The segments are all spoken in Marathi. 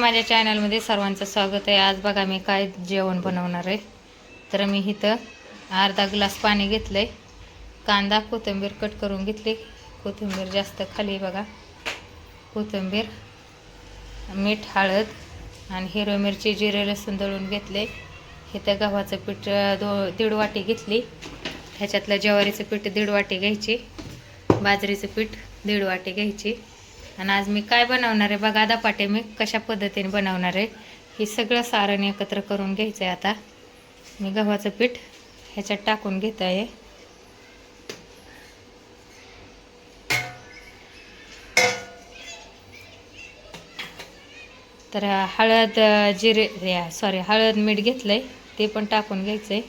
माझ्या चॅनलमध्ये सर्वांचं स्वागत आहे. आज बघा मी काय जेवण बनवणार आहे. तर मी इथं अर्धा ग्लास पाणी घेतलं आहे कांदा कोथिंबीर कट करून घेतली. कोथिंबीर जास्त खाली बघा. कोथिंबीर मीठ हळद आणि हिरवी मिरची जिरे लसूण दळून घेतले. इथं गव्हाचं पीठ दो दीड वाटी घेतली. ह्याच्यातलं ज्वारीचं पीठ दीड वाटी घ्यायची. बाजरीचं पीठ दीड वाटी घ्यायची. आणि आज मी काय बनवणार आहे? बघा दपाटे मी कशा पद्धतीने बनवणार आहे. हे सगळं सारण एकत्र करून घ्यायचं आहे आता. मी गव्हाचं पीठ ह्याच्यात टाकून घेत आहे तर हळद जिरे सॉरी हळद मीठ घेतलं आहे ते पण टाकून घ्यायचं आहे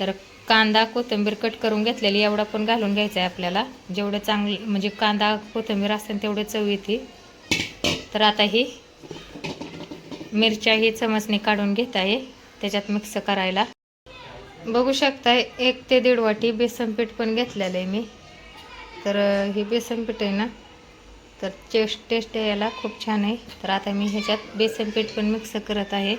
तर कांदा कोथिंबीर कट करून घेतलेली एवढा पण घालून घ्यायचा आहे आपल्याला. जेवढं चांगलं म्हणजे कांदा कोथिंबीर असेल तेवढे चव येते. तर आता ही मिरच्या ही चमचणी काढून घेत आहे त्याच्यात मिक्स करायला. बघू शकताय एक ते दीड वाटी बेसन पीठ पण घेतलेलं आहे मी. तर हे बेसन पीठ आहे ना तर टेस्ट टेस्ट यायला खूप छान आहे. तर आता मी ह्याच्यात बेसन पीठ पण मिक्स करत आहे.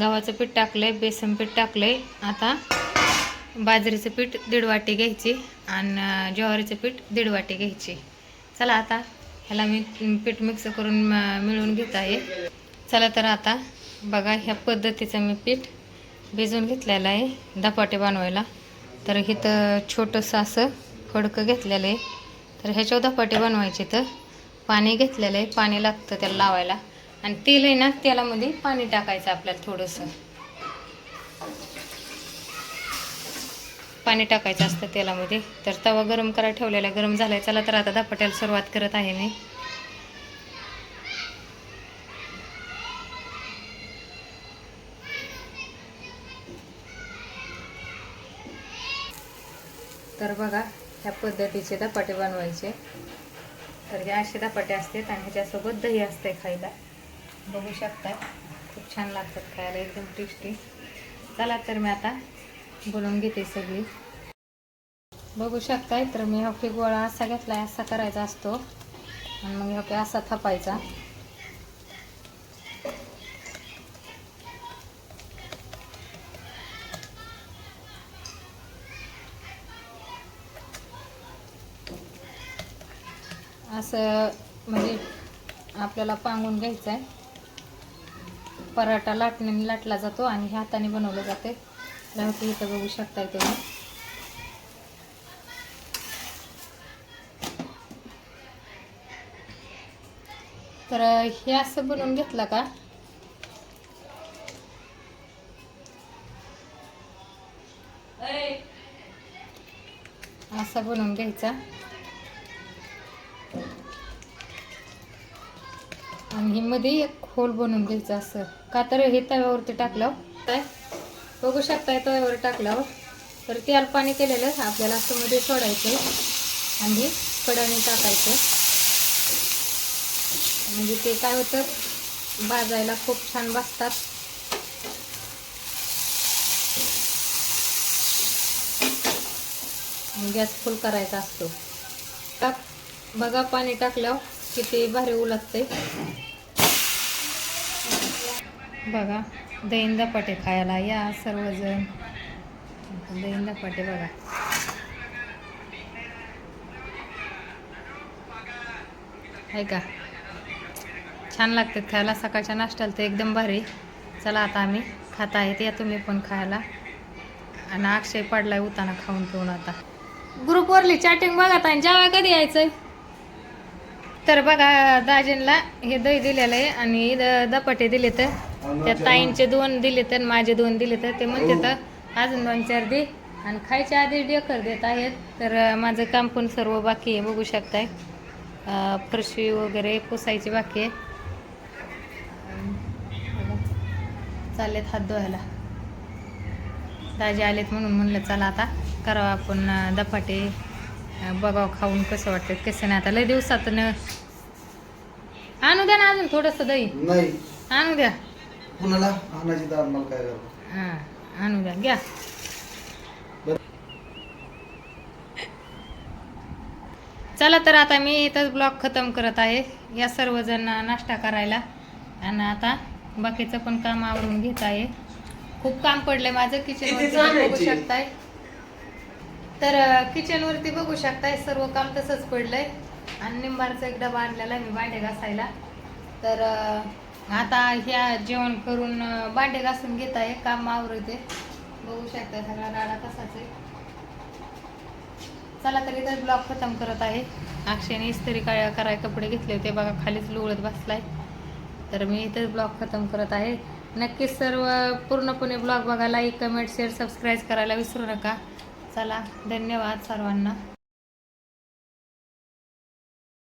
गव्हाचं पीठ टाकलंय बेसन पीठ टकलंय. आता बाजरीचं पीठ दीड वाटी घ्यायची आणि ज्वारीचं पीठ दीड वाटी घ्यायची. चला आता ह्याला मी पीठ मिक्स करून मिळवून घेत आहे. चला तर आता बघा ह्या पद्धतीचं मी पीठ भिजवून घेतलेलं आहे धपाटे बनवायला. तर इथं छोटंसं असं खडकं घेतलेलं आहे. तर ह्याच्यावर धपाटे बनवायचे तर पाणी घेतलेलं आहे पाणी लागतं त्याला लावायला. आणि तेल आहे ना तेलामध्ये पाणी टाकायचं आपल्याला थोडंसं. पाणी टाकायचं असतं तेलामध्ये. तर तवा गरम करायला ठेवलेला गरम झालाय. चला तर आता धपाट्याला सुरुवात करत आहे मी. तर बघा ह्या पद्धतीचे धपाटे बनवायचे. तर हे असे धपाटे असतात आणि ह्याच्यासोबत दही असते खायला. बघू शकता खूप छान लागतात खायला एकदम टेस्टी चला तर मी आता बोलून घेते सगळी. बघू शकताय तर मी हॉकी गोळा असा घेतलाय असा करायचा असतो. आणि मग हॉकी असा थापायचा. असं म्हणजे आपल्याला पांगून घ्यायचं आहे पराठा लाटण्याने लाटला जातो आणि हे हाताने बनवलं जाते. लावते इथं बघू शकताय तुम्ही. तर हे असं बनवून घेतलं का? असा बनवून घ्यायचा. आणि हे मध्ये एक खोल बनवून घ्यायचं असं. का तर हे तव्यावरती टाकलं. काय? बघू शकताय तव्यावर टाकल्यावर. तर तेल पाणी केलेलं आपल्याला असं मध्ये सोडायचं आणि हे कडाने टाकायचं. म्हणजे ते काय होतं? भाजायला खूप छान भाजतात. गॅस फुल करायचा असतो. टाक. बघा पाणी टाकल्यावर किती भारी उलटते बघा दहीन धपाटे खायला. या सर्वजण. दहीन धपाटे बघा. आहे का? छान लागतात खायला. सकाळच्या नाश्त्याला तर एकदम भारी. चला आता आम्ही खात आहेत. या तुम्ही पण खायला. आणि अक्षय पडलाय उताना खाऊन पिऊन आता. ग्रुपवरली चॅटिंग बघा आणि जेव्हा कधी यायचं तर बघा दाजींला हे दही दिलेलं आहे आणि इथं दपाटे दिले तर त्या ताईंचे दोन दिले तर माझे दोन दिले तर ते म्हणते तर अजून दोन चार दे. आणि खायच्या आधी डेकर देत आहेत. तर माझं काम पण सर्व बाकी आहे. बघू शकताय. फरशी वगैरे पुसायची बाकी आहे. चाललेत हात धुवायला. दाजी आलेत म्हणून म्हणलं चला आता करावं आपण अं, बघावं खाऊन कसं वाटतं कसं नाही. आता लय दिवसात आणू द्या ना अजून थोडंसं दही. आणू द्या. कुणाला? आणायची मला काय करावं हां आणू द्या घ्या. चला तर आता मी इथंच ब्लॉग खतम करत आहे. या सर्वजण नाश्ता करायला. आणि आता बाकीचं पण काम आवरून घेत आहे. खूप काम पडलंय माझं. किचनवरती बघू शकताय. तर किचनवरती बघू शकताय. सर्व काम तसंच पडलंय. आणि निंबारचा एक डबा आणलेला आहे मी भांडे घासायला. तर अं, आता ह्या जेवण करून बांडे भांडे घासून घेत आहे. काम आवरते. बघू शकता सगळा राडा तसाच आहे. चला तरी तर ब्लॉग खतम करत आहे. अक्षयने इस्त्री काय कराय कपडे घेतले होते. बघा खालीच लुळत बसलाय. तर मी इथे ब्लॉग खतम करत आहे. नक्कीच सर्व पूर्णपणे ब्लॉग बघा लाईक कमेंट शेअर सबस्क्राईब करायला विसरू नका. चला धन्यवाद सर्वांना.